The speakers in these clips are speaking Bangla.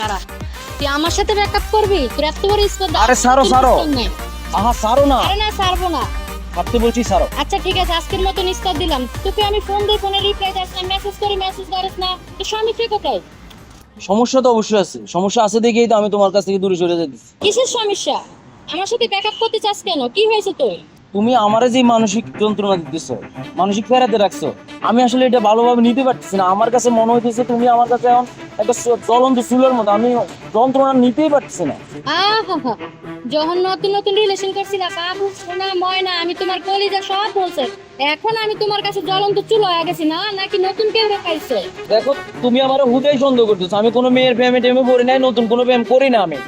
তারা। তুই আমার সাথে ব্যাকআপ করবি? তোর এত বড় স্পর্ধা আরে। প্রয়োজন নেই। আহা সারো না। আরে না ছাড়বো না। ভাবতে বলছি সারো। আচ্ছা ঠিক আছে আজকের মতো নিস্তার দিলাম। তোকে আমি ফোন দিই ফোনে রিপ্লাই দিস না মেসেজ করি মেসেজ করিস না। তো স্বামী কে কোথায়? সমস্যা তো অবশ্যই আছে। সমস্যা আছে দেখেই তো আমি তোমার কাছ থেকে দূরে সরে যেতেছি কিসের সমস্যা? আমার সাথে ব্যাকআপ করতে চাস কেন? কি হয়েছে তোর? তুমি আমারে যে মানসিক যন্ত্রণা দিতেছ মানসিক ফেরাতে রাখছো আমি আসলে এটা ভালোভাবে নিতে পারতেছি না। আমার কাছে মনে হইতেছে তুমি আমার কাছে এখন একটা জ্বলন্ত চুলের মতো আমি যন্ত্রণা নিতেই পারতেছি না। যখন নতুন নতুন রিলেশন করছিলা বাবু সোনা ময়না আমি তোমার কলিজা সব বলছে। এখন আমি তোমার কাছে জ্বলন্ত চুল হয়ে গেছি না নাকি নতুন কেউ রেখাইছে? দেখো তুমি আমার হুদাই সন্দেহ করতেছো। আমি কোনো মেয়ের প্রেমে টেমে পড়ি নাই নতুন কোনো প্রেম করি না আমি।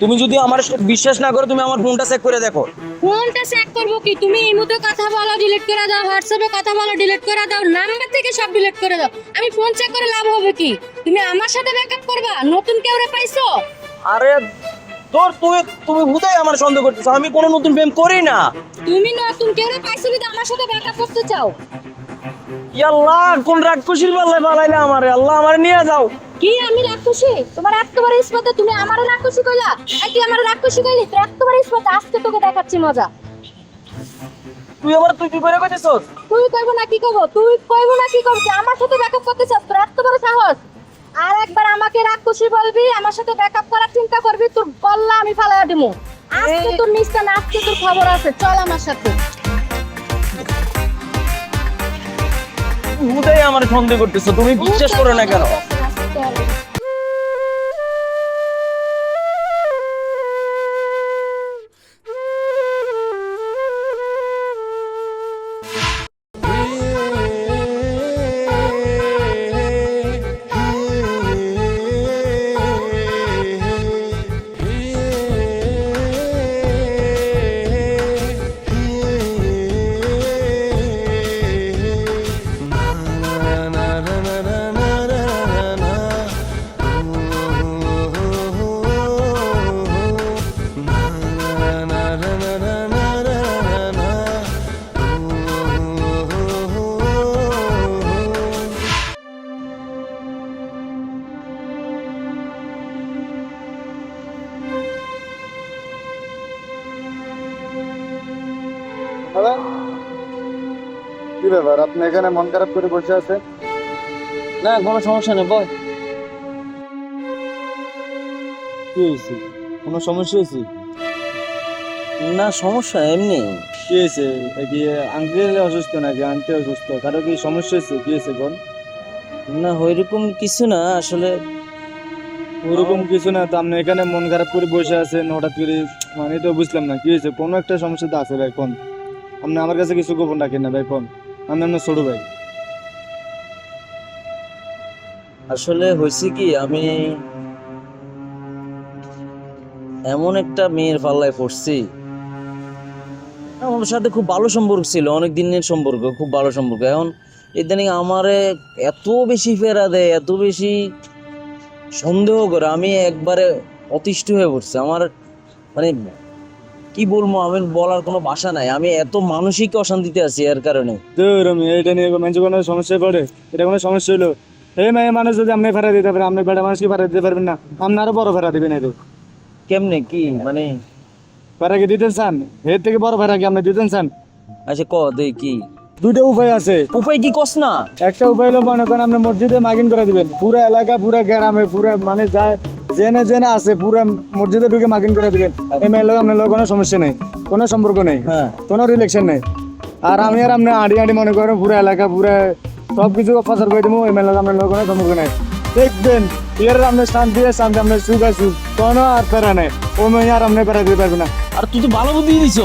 তুমি যদি আমার বিশ্বাস না করো তুমি আমার ফোনটা চেক করে দেখো। ফোনটা চেক করব কি? তুমি এই মুহূর্তে কথা বলো ডিলিট করে দাও হোয়াটসঅ্যাপে কথা বলো ডিলিট করে দাও নাম্বার থেকে সব ডিলিট করে দাও। আমি ফোন চেক করে লাভ হবে কি? তুমি আমার সাথে ব্যাকআপ করবা? নতুন কেউ রে পাইছো? আরে তোর তুই তুমি হুদাই আমার সন্দেহ করতেছো। আমি কোনো নতুন প্রেম করি না। তুমি নতুন কেউ রে পাইছো যদি আমার সাথে ব্যাকআপ করতে চাও? আল্লাহ কোন রাক্ষসীর পাল্লায় পালাইলে আমারে? আল্লাহ আমার নিয়ে যাও। কি আমি রাক্ষসী? তোমার এতবার ইস্পাতে তুমি আমার রাক্ষসী কইলা? আর তুই আমার রাক্ষসী কইলি তোর এতবার ইস্পাতে আজকে তোকে দেখাচ্ছি মজা। তুই আমার তুই কি করে কইতেছস? তুই কইবো না কি করব তুই কইবো না কি করবি আমার সাথে ব্যাকআপ করতে চাস তোর এত সাহস। আর একবার আমাকে রাক্ষসী বলবি আমার সাথে ব্যাকআপ করার চিন্তা করবি তোর গল্লা আমি ফালাইয়া দিমু। আজকে তোর নিস্তা না আজকে তোর খবর আছে চল আমার সাথে। হুদাই আমার সন্দেহ করতেছো তুমি বিশ্বাস করো না কেন? ব্যাপার আপনি এখানে মন খারাপ করে বসে আছেন? না কোনো সমস্যা নেই বল কি হয়েছে? কোনো সমস্যা হয়েছে? না সমস্যা এমনি। কি হয়েছে? কি আঙ্কেল অসুস্থ নাকি আন্টি অসুস্থ? কারও কি সমস্যা হয়েছে? কি হয়েছে কোন না ওইরকম কিছু না আসলে ওরকম কিছু না তো আপনি এখানে মন খারাপ করে বসে আছেন হঠাৎ করে মানে তো বুঝলাম না কি হয়েছে? কোনো একটা সমস্যা তো আছে ভাই কোন আপনি আমার কাছে কিছু গোপন রাখেন না ভাই কোন আমি আপনার ছোট ভাই। আসলে হয়েছে কি, আমি এমন একটা মেয়ের পাল্লায় পড়ছি। আমার সাথে খুব ভালো সম্পর্ক ছিল, অনেক দিনের সম্পর্ক, খুব ভালো সম্পর্ক। এখন ইদানিং আমারে এত বেশি ফেরা দেয়, এত বেশি সন্দেহ করে, আমি একবারে অতিষ্ঠ হয়ে পড়ছি। আমার মানে কি বলব আমি বলার কোনো ভাষা নাই। আমি এত মানসিক অশান্তিতে আছি এর কারণে। তো এরকম এটা নিয়ে কোনো সমস্যায় পড়ে? এটা কোনো সমস্যা হলো? এই মেয়ে মানুষ যদি আপনি ফেরা দিতে পারেন আপনি বেটা মানুষকে ফেরা দিতে পারবেন না? আপনি আরও বড় ফেরা দিবেন এই কেমনে কি মানে? ফেরা কি দিতেন চান এর থেকে বড় ফেরা কি আপনি দিতেন চান আচ্ছা ক দে কি? দুইটা উপায় আছে। উপায় কি কস না? একটা উপায় হলো মনে করেন আপনি মসজিদে মাগিন করে দিবেন। পুরা এলাকা পুরা গ্রামে পুরা মানে যায় জেনে জেনে আছে পুরা মসজিদে ঢুকে মাগিন করে দিবেন। এই মেয়ের আপনার লোক কোনো সমস্যা নেই কোনো সম্পর্ক নেই হ্যাঁ। কোনো রিলেকশন নেই। আর আমি আর আপনি আড়ি আড়ি মনে করেন পুরা এলাকা পুরা সব কিছু প্রচার করে দেবো এই মেয়ের আপনার লোক কোনো সম্পর্ক নেই। দেখবেন ইয়ার আপনি শান্তি আর শান্তি আপনার সুখ আছে। কোনো আর ফেরা নেই। ও মেয়ে আর আপনি ফেরা দিতে পারবেন না। আর তুই তো ভালো বুদ্ধি দিছ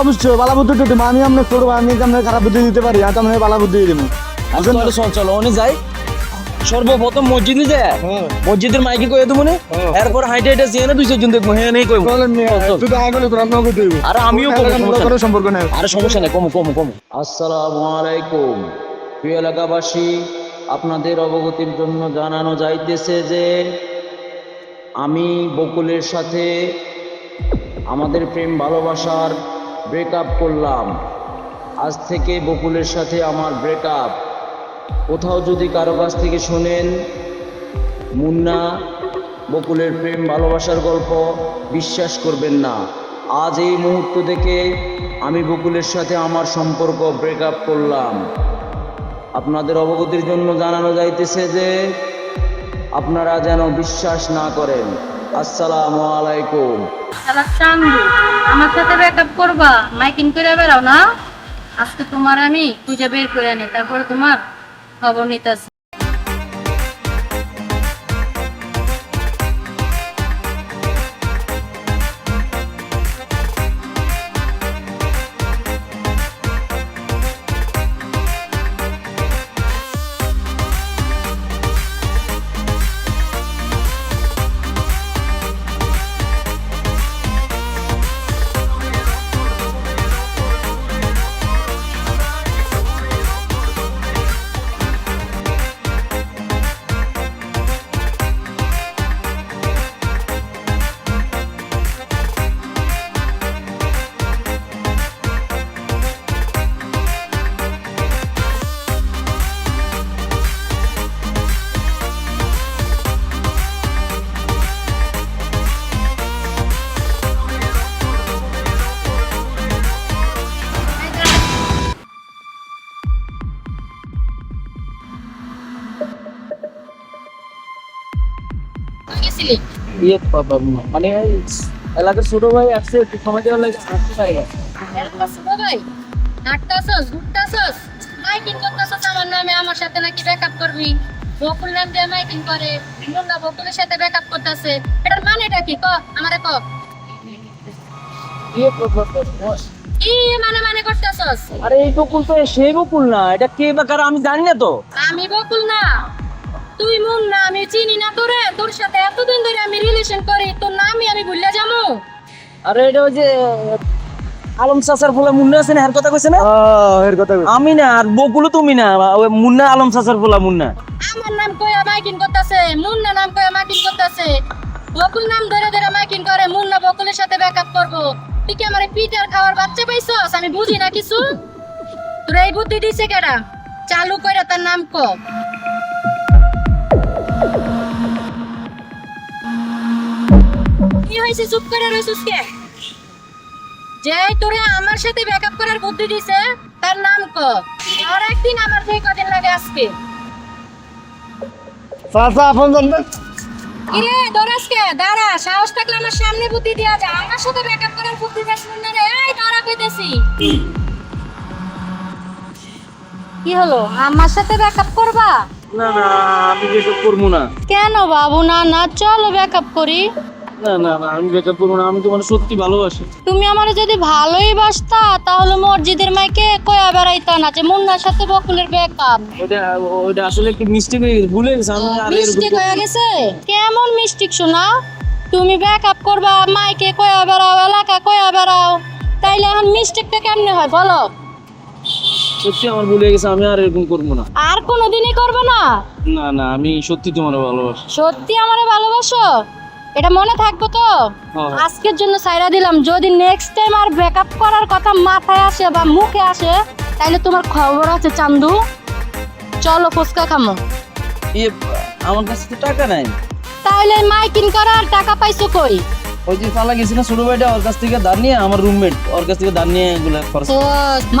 অবশ্যই বালা বুদ্ধি দিতে আমি আপনার ছোট আমি আপনার খারাপ বুদ্ধি দিতে পারি আর আপনি বালা বুদ্ধি দিব। চলো চল চলো ওনে যাই। সর্বপ্রথম মসজিদে যায় হ্যাঁ। মসজিদের মাইকে কয়ে দেবো হ্যাঁ। এরপর হাইটে হাইটে সিয়ানে দুইশো জন দেখব। হ্যাঁ নেই কইবো। আর আমিও কোনো সম্পর্ক নেই। আরে সমস্যা নেই কমো কমো কমো। আসসালামু আলাইকুম। প্রিয় এলাকাবাসী আপনাদের অবগতির জন্য জানানো যাইতেছে যে, আমি বকুলের সাথে আমাদের প্রেম ভালোবাসার ব্রেকআপ করলাম। আজ থেকে বকুলের সাথে আমার ব্রেকআপ কোথাও যদি কারও কাছ থেকে শোনেন, মুন্না বকুলের প্রেম ভালোবাসার গল্প বিশ্বাস করবেন না। আজ এই মুহূর্ত থেকে আমি বকুলের সাথে আমার সম্পর্ক ব্রেকআপ করলাম। আপনাদের অবগতির জন্য জানানো যাইতেছে যে আপনারা যেন বিশ্বাস না করেন। আসসালামু আলাইকুম। আমার সাথে ব্যাকআপ করবা? মাইকিং করে বেড়াও না? আজকে তোমার আমি খুঁজে বের করে আনি, তারপরে তোমার খবর নিতেছি। ইয়ে মানে এলাকার ছোট ভাই আসছে একটু সময় দেওয়ার লাগে আসতে পারে ভাই? হাঁটতাছস ঘুরতাছস? মাইকিং করতাছস আমার নামে আমার সাথে নাকি ব্যাকআপ করবি? বকুল নাম দিয়ে মাইকিং করে মুন্না বকুলের সাথে ব্যাকআপ করতেছে। এটার মানেটা কি? ক আমারে ক। ইয়ে মানে মানে করতেছস? আরে এই বকুল তো সেই বকুল না এটা কে আমি জানি না তো। আমি বকুল না। তুই মুন্না আমি চিনি না তোরে। তোর সাথে এতদিন ধরে আমি রিলেশন করি তোর নামই আমি ভুলে যাব। আরে এটা ওই যে আলম চাচার ফলে মুন্না আছে না এর কথা কইছে না? এর কথা আমি না আর বকুলও তুমি না ওই মুন্না আলম চাচার ফলা মুন্না। আমার নাম কইয়া মাইকিং করতেছে মুন্না নাম কইয়া মাইকিং করতেছে। বকুল নাম ধরে ধরে মাইকিং করে মুন্না বকুলের সাথে ব্যাকআপ করব। তুই কি আমার পিটার খাওয়ার বাচ্চা পাইছস? আমি বুঝি না কিছু? তোর এই বুদ্ধি দিছে কেডা? চালু কইরা তার নাম ক। কি হয়েছে? চুপ করে রইছিস কে যে তোরে আমার সাথে ব্যাকআপ করার বুদ্ধি দিছে তার নাম ক? আর একদিন আমার থেকে কদিন লাগে আজকে? চাচা আপন কিরে দরাসকে দাঁড়া সাহস থাকলে আমার সামনে বুদ্ধি দেওয়া যায় আমার সাথে ব্যাকআপ করার বুদ্ধি দেশ না রে। এই দাঁড়া কইতেছি কি হলো? আমার সাথে ব্যাকআপ করবা? না না আমি বেকআপ করব না। কেন বাবু? না না চলো ব্যাকআপ করি। না না না আমি বেকআপ করব না আমি তোমার সত্যি ভালোবাসি। তুমি আমার যদি ভালোই বাসতা তাহলে মসজিদের মাইকে কয়া বেড়াইতা না যে মুন্নার সাথে বকুলের ব্যাকআপ ওটা ওটা আসলে একটু মিস্টেক হয়ে গেছে? ভুলে গেছে আমি আর এরকম মিস্টেক হয়ে গেছে? কেমন মিস্টেক শোনা? তুমি ব্যাকআপ করবা মাইকে কয়া বেড়াও এলাকা কয়া বেড়াও। তাইলে এখন মিস্টেকটা কেমনে হয় বলো? সত্যি আমার ভুলে গেছে আমি আর এরকম করব না। আর কোনোদিনই করবে না? না না আমি সত্যি তোমার ভালোবাসি। সত্যি আমারে ভালোবাসো? এটা মনে থাকব তো? হ্যাঁ। আজকের জন্য সাইরা দিলাম যদি নেক্সট টাইম আর ব্যাকআপ করার কথা মাথায় আসে বা মুখে আসে তাহলে তোমার খবর আছে চান্দু। চলো ফুচকা খামো। ইয়ে আমার কাছে তো টাকা নাই। তাহলে মাইকিং করার টাকা পাইছো কই? ওই যে পালা গেছি না ছোট ভাইটা ওর কাছ থেকে ধার নিয়ে আমার রুমমেট ওর কাছ থেকে ধার নিয়ে এগুলো খরচ। ও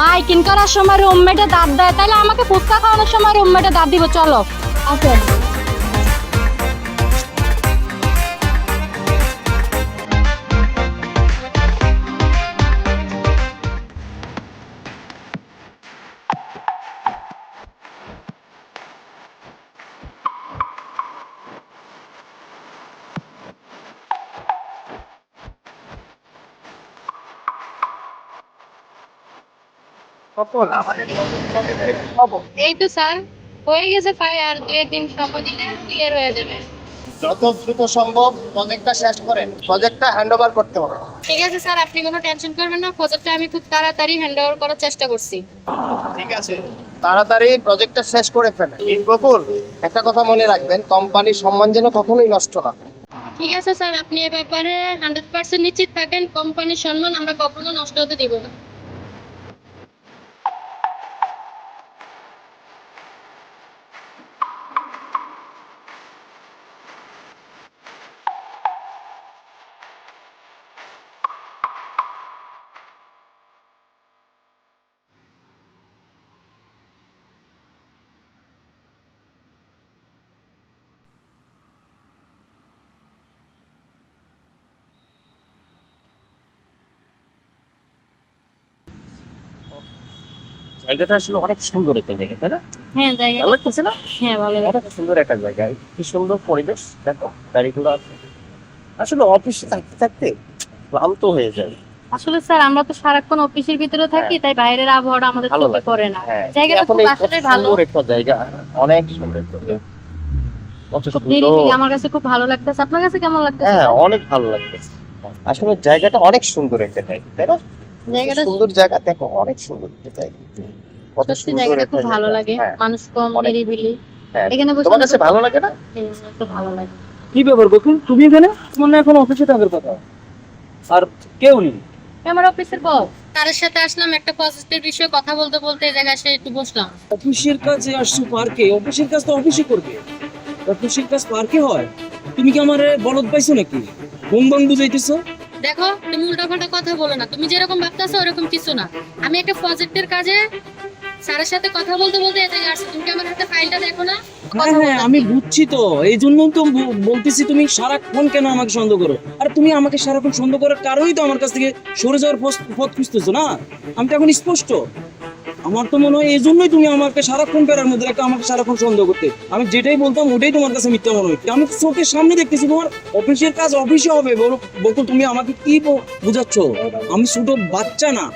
মাইকিং করার সময় রুমমেটে দাঁত দেয় তাহলে আমাকে ফুচকা খাওয়ানোর সময় রুমমেটে দাঁত দিব চলো। আচ্ছা। এই তো স্যার হয়ে গেছে ফায়ার দুই দিন সময় দিলে ক্লিয়ার হয়ে যাবে। যত দ্রুত সম্ভব প্রজেক্টটা শেষ করেন। প্রজেক্টটা হ্যান্ড ওভার করতে হবে। ঠিক আছে স্যার আপনি কোনো টেনশন করবেন না প্রজেক্টটা আমি খুব তাড়াতাড়ি হ্যান্ড ওভার করার চেষ্টা করছি। ঠিক আছে। তাড়াতাড়ি প্রজেক্টটা শেষ করে ফেলেন। বকুল একটা কথা মনে রাখবেন কোম্পানির সম্মান যেন কখনোই নষ্ট না ঠিক আছে স্যার আপনি এ ব্যাপারে হান্ড্রেড পার্সেন্ট নিশ্চিত থাকেন কোম্পানির সম্মান আমরা কখনো নষ্ট হতে দিব না। জায়গাটা আসলে অনেক সুন্দর একটা জায়গা তাই না? হ্যাঁ জায়গা ভালো লাগতেছে না? হ্যাঁ ভালো অনেক সুন্দর একটা জায়গা। কি সুন্দর পরিবেশ দেখো গাড়িগুলো আছে। আসলে অফিসে থাকতে থাকতে ক্লান্ত হয়ে যায়। আসলে স্যার আমরা তো সারাক্ষণ অফিসের ভিতরে থাকি তাই বাইরের আবহাওয়াটা আমাদের চোখে পড়ে না। হ্যাঁ জায়গাটা খুব আসলে ভালো। একটা জায়গা অনেক সুন্দর একটা জায়গা। সুন্দর। আমার কাছে খুব ভালো লাগতেছে। আপনার কাছে কেমন লাগতেছে? হ্যাঁ অনেক ভালো লাগতেছে। আসলে জায়গাটা অনেক সুন্দর একটা জায়গা তাই না? জায়গাটা সুন্দর জায়গা দেখো অনেক সুন্দর জায়গা। কত সত্যি সুন্দর জায়গাটা খুব ভালো লাগে। হ্যাঁ, মানুষ কম নিরিবিলি। হ্যাঁ। এখানে বসে তোমার কাছে ভালো লাগে না? হ্যাঁ, একটু ভালো লাগে। কি ব্যাপার বকুল তুমি এখানে? তোমার না এখন অফিসে থাকার কথা। আর কেউ নেই। আমার অফিসের বস তার সাথে আসলাম একটা পজিটিভ বিষয়ে কথা বলতে বলতে এই জায়গায় এসে একটু বসলাম। অফিসের কাজে আসছো পার্কে? অফিসের কাজ তো অফিসে করবে। অফিসের কাজ পার্কে হয়। তুমি কি আমার বলদ পাইছো নাকি? বং বং বুঝাইতেছো দেখো তুমি উল্টাপাল্টা কথা বলো না। তুমি যেরকম ভাবতেছো ওরকম কিছু না। আমি একটা প্রজেক্টের কাজে স্যারের সাথে কথা বলতে বলতে এই জায়গায় আসছি। তুমি কি আমার হাতে ফাইলটা দেখো না? হ্যাঁ হ্যাঁ আমি বুঝছি তো। এই জন্য তো বলতেছি তুমি সারাক্ষণ কেন আমাকে সন্দেহ করো? আর তুমি আমাকে সারাক্ষণ সন্দেহ করার কারণেই তো আমার কাছ থেকে সরে যাওয়ার পথ পথ খুঁজতেছো না? আমি তো এখন স্পষ্ট। আমার তো মনে হয় এই জন্যই তুমি আমাকে সারাক্ষণ বেড়ার মধ্যে একটা আমাকে সারাক্ষণ সন্দেহ করতে। আমি যেটাই বলতাম, ওটাই তোমার কাছে মিথ্যা মনে হচ্ছে। আমি চোখের সামনে দেখতেছি তোমার অফিসের কাজ অফিসে হবে বলো। বকুল, তুমি আমাকে কি বুঝাচ্ছ? আমি ছোট বাচ্চা না।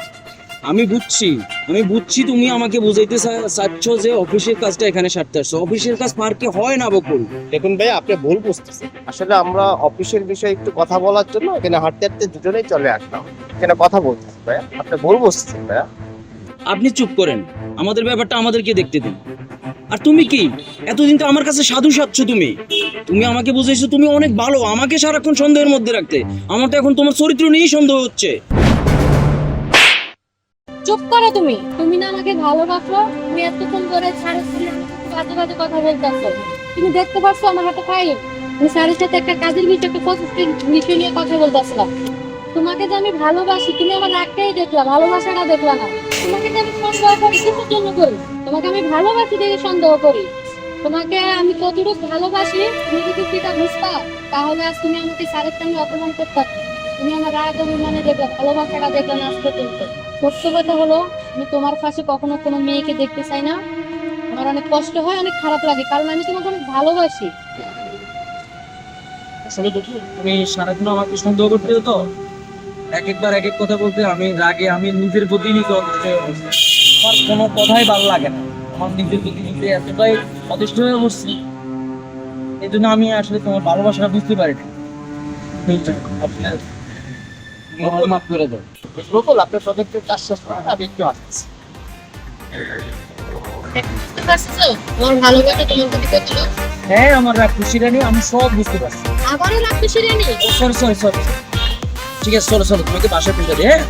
আমি বুঝছি। আমি বুঝছি তুমি আমাকে বুঝাইতে চাচ্ছ যে অফিসের কাজটা এখানে সারতে আসছো। অফিসের কাজ পার্কে হয় না বকুল? দেখুন ভাই আপনি ভুল বুঝতেছেন। আসলে আমরা অফিসের বিষয়ে একটু কথা বলার জন্য এখানে হাঁটতে হাঁটতে দুজনেই চলে আসলাম। এখানে কথা বলতেছি ভাই আপনি ভুল বুঝতেছেন ভাইয়া। আপনি চুপ করেন। আমাদের ব্যাপারটা আমাদেরকে দেখতে দিন। আর তুমি কি? এতদিন তো আমার কাছে সাধু সাচ্ছ তুমি। তুমি আমাকে বুঝাইছো তুমি অনেক ভালো, আমাকে সারাক্ষণ সন্দেহের মধ্যে রাখতে। আমার তো এখন তোমার চরিত্র নিয়েই সন্দেহ হচ্ছে। চুপ করো তুমি। তুমি না আমাকে ভালোবাসো, তুমি এতক্ষণ স্যারের ছেলের বাজে বাজে কথা বলতেছো। তুমি দেখতে পাচ্ছ আমার হাতে ফাইল আমি স্যারের সাথে একটা কাজের বিষয়ে একটা বিষয় নিয়ে কথা বলতেছিলাম। তোমাকে যে আমি ভালোবাসি, তুমি আমার রাগটাই দেখলা, ভালোবাসাটা দেখলা না। তোমাকে যে আমি সন্দেহ করি, কিসের জন্য করি? তোমাকে আমি ভালোবাসি দেখে সন্দেহ করি। তোমাকে আমি কতটুকু ভালোবাসি, তুমি যদি সেটা বুঝতা, তাহলে আজ তুমি আমাকে স্যারের সঙ্গে অপমান করতে। তুমি আমার রাগ অভিমানে দেখবে ভালোবাসাটা দেখবে না আজ পর্যন্ত। সত্য কথা হলো, আমি তোমার পাশে কখনো কোনো মেয়েকে দেখতে চাই না। আমার অনেক কষ্ট হয়, অনেক খারাপ লাগে, কারণ আমি তোমাকে অনেক ভালোবাসি। আসলে দেখি তুমি সারাক্ষণ আমাকে সন্দেহ করতে তো এক একবার এক এক কথা বলতে আমি রাগে আমি নিজের প্রতি নিজে আমার কোনো কথাই ভালো লাগে না। আমার নিজের প্রতি নিজে এতটাই অতিষ্ঠ হয়ে বসছি। এই জন্য আমি আসলে তোমার ভালোবাসাটা বুঝতে পারি না। মাফ করে দাও। রকুল আপনার প্রজেক্টের কাজ শেষ করেন আমি একটু আসছি আমার ভালোবাসা তোমার প্রতি কতটা হ্যাঁ আমার রাগ খুশি রানি আমি সব বুঝতে পারছি। আবারও রাখতে শিরিনি সরি সরি সরি ঠিক আছে চলো চলো তোমাকে বাসায় পৌঁছে দিই হ্যাঁ?